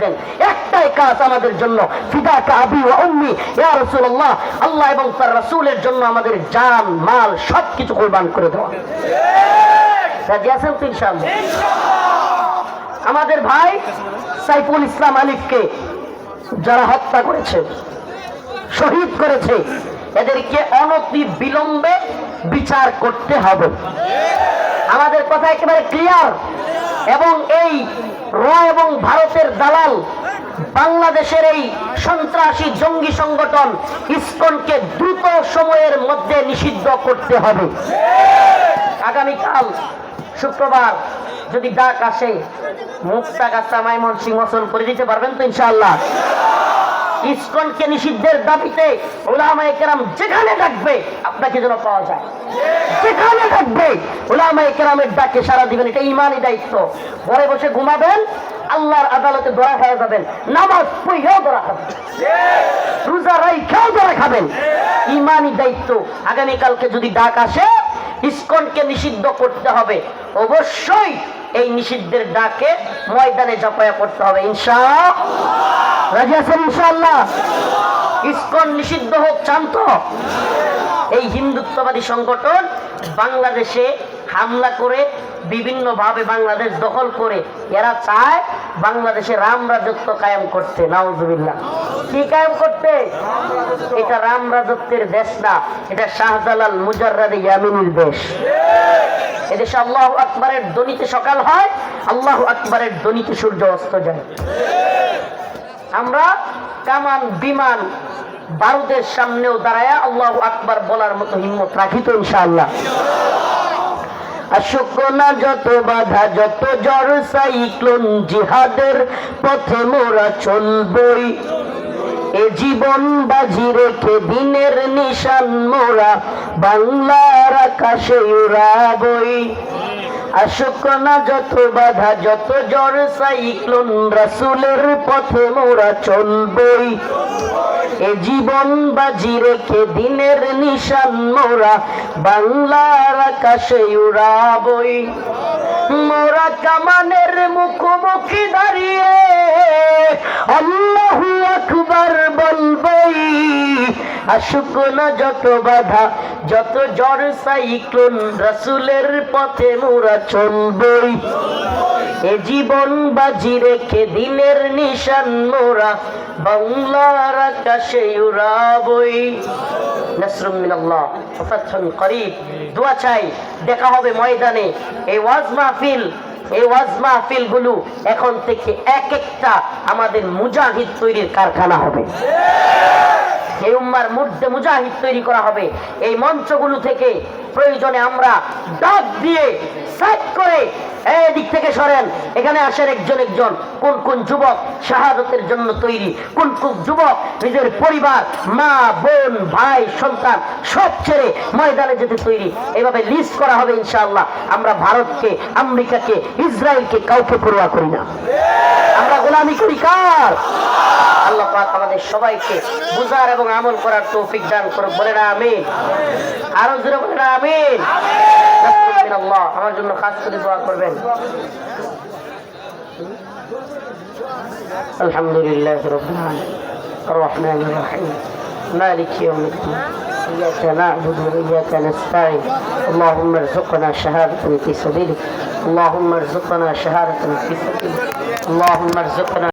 দেন একটাই কাজ আমাদের জন্য। ফিদাকা আবি ওয়া উম্মি। ইয়া রাসূলুল্লাহ আল্লাহ এবং তার রাসূলের জন্য আমাদের জান মাল সবকিছু কুরবান করে দেওয়া। রাজি আছেন তো ইনশাআল্লাহ? আমাদের ভাই সাইফুল ইসলাম আলিফকে যারা হত্যা করেছে শহীদ করেছে এদেরকে অনতি বিলম্বে বিচার করতে হবে। আমাদের কথা একেবারে ক্লিয়ার এবং এই র এবং ভারতের দালাল বাংলাদেশের এই সন্ত্রাসী জঙ্গি সংগঠন ইসকনকে দ্রুত সময়ের মধ্যে নিষিদ্ধ করতে হবে। আগামীকাল শুক্রবার যদি ডাক আসে মুক্তা গাছা মাইমন সিংহসন করে দিতে পারবেন তো ইনশাআল্লাহ। ইসকনকে নিষিদ্ধের দাবিতে ওলামায়ে কেরাম যেখানে ডাকবে, আপনাকে যেন পাওয়া যায়। যেখানে ডাকবে, ওলামায়ে কেরামের ডাকে সারা দিবেন, এটা ইমানই দায়িত্ব। ঘরে বসে ঘুমাবেন, আল্লাহর আদালতে দোয়া হয়ে যাবেন, নামাজ পড়েও দোয়া খাবেন রোজা রাইখাও দোয়া খাবেন। ইমানই দায়িত্ব। আগামীকালকে যদি ডাক আসে, ইসকনকে নিষিদ্ধ করতে হবে। অবশ্যই এই নিষিদ্ধের ডাকে ময়দানে চাপায়া করতে হবে ইনশা রাজি আছেন ইনশাআল্লাহ? ইসকন নিষিদ্ধ হোক চান তো এই হিন্দুত্ববাদী সংগঠন বাংলাদেশে হামলা করে বিভিন্ন ভাবে বাংলাদেশ দখল করে, এরা চায় বাংলাদেশে রাম রাজত্ব কায়েম করতে, নাউজুবিল্লাহ। কি কায়েম করতে? এটা রাম রাজত্বের দেশ না, এটা শাহজালাল মুজাররাদ ইয়ামিনীর দেশ। এদেশে আল্লাহ আকবরের দনিতে সকাল হয়, আল্লাহ আকবরের দনিতে সূর্য অস্ত যায়। আমরা কামান বিমান বারুদের সামনেও দাঁড়ায় আল্লাহ আকবার বলার মতো হিম্মত রাখি তো ইনশাআল্লাহ। যত বাধা, যত জ্বর, সাইক্লোন জিহাদের পথে মোরা চলবই। এ জীবন বাজি রেখে দিনের নিশান মোরা বাংলার আকাশে উড়াবই। আসুক না যত বাধা, যত জ্বর, সাইক্লোন রাসুলের পথে মোরা চলবই। এ জীবন বাজি রেখে দিনের নিশান মোরা, বাংলার আকাশে উড়াবই। মোরা কামানের মুখোমুখি দাঁড়িয়ে আল্লাহু আকবার বলবই আসুক না যত বাধা, যত জ্বর সাইক্লোন, রাসুলের পথে মোরা চলবই এ জীবন বাজি রেখে দিনের নিশান মোরা, বাংলার আকাশে উড়াবই। দোয়া চাই, দেখা হবে ময়দানে। ওয়াজ মাহফিল ওয়াজ মাহফিলগুলো এখন থেকে এক একটা আমাদের মুজাহিদ তৈরির কারখানা হবে। এই উম্মার মধ্যে মুজাহিদ তৈরি করা হবে। এই মঞ্চগুলো থেকে প্রয়োজনে আমরা ডাক দিয়ে সাইড করে এই দিক থেকে সরেন। এখানে আসেন একজন একজন। কোন কোন যুবক শাহাদতের জন্য তৈরি? কোন কোন যুবক নিজের পরিবার, মা, বোন, ভাই, সন্তান সব ছেড়ে ময়দানে যেতে তৈরি? এভাবে লিস্ট করা হবে ইনশাআল্লাহ। আমরা ভারতকে, আমেরিকাকে, ইসরায়েলকে কাউকে পড়ুয়া করি না। আমরা গোলামি করি কার? আল্লাহ পাক আমাদের সবাইকে বুঝার এবং আমল করার তৌফিক দান করে বলে না আমিন। আরও জোরে বলে না আমিন। আমার জন্য খাস করে দোয়া করবেন الحمد لله رب العالمين الرحمن الرحيم مالك يوم الدين إياك نعبد وإياك نستعين اللهم ارزقنا شهادة في سبيلك اللهم ارزقنا شهادة في سبيلك اللهم ارزقنا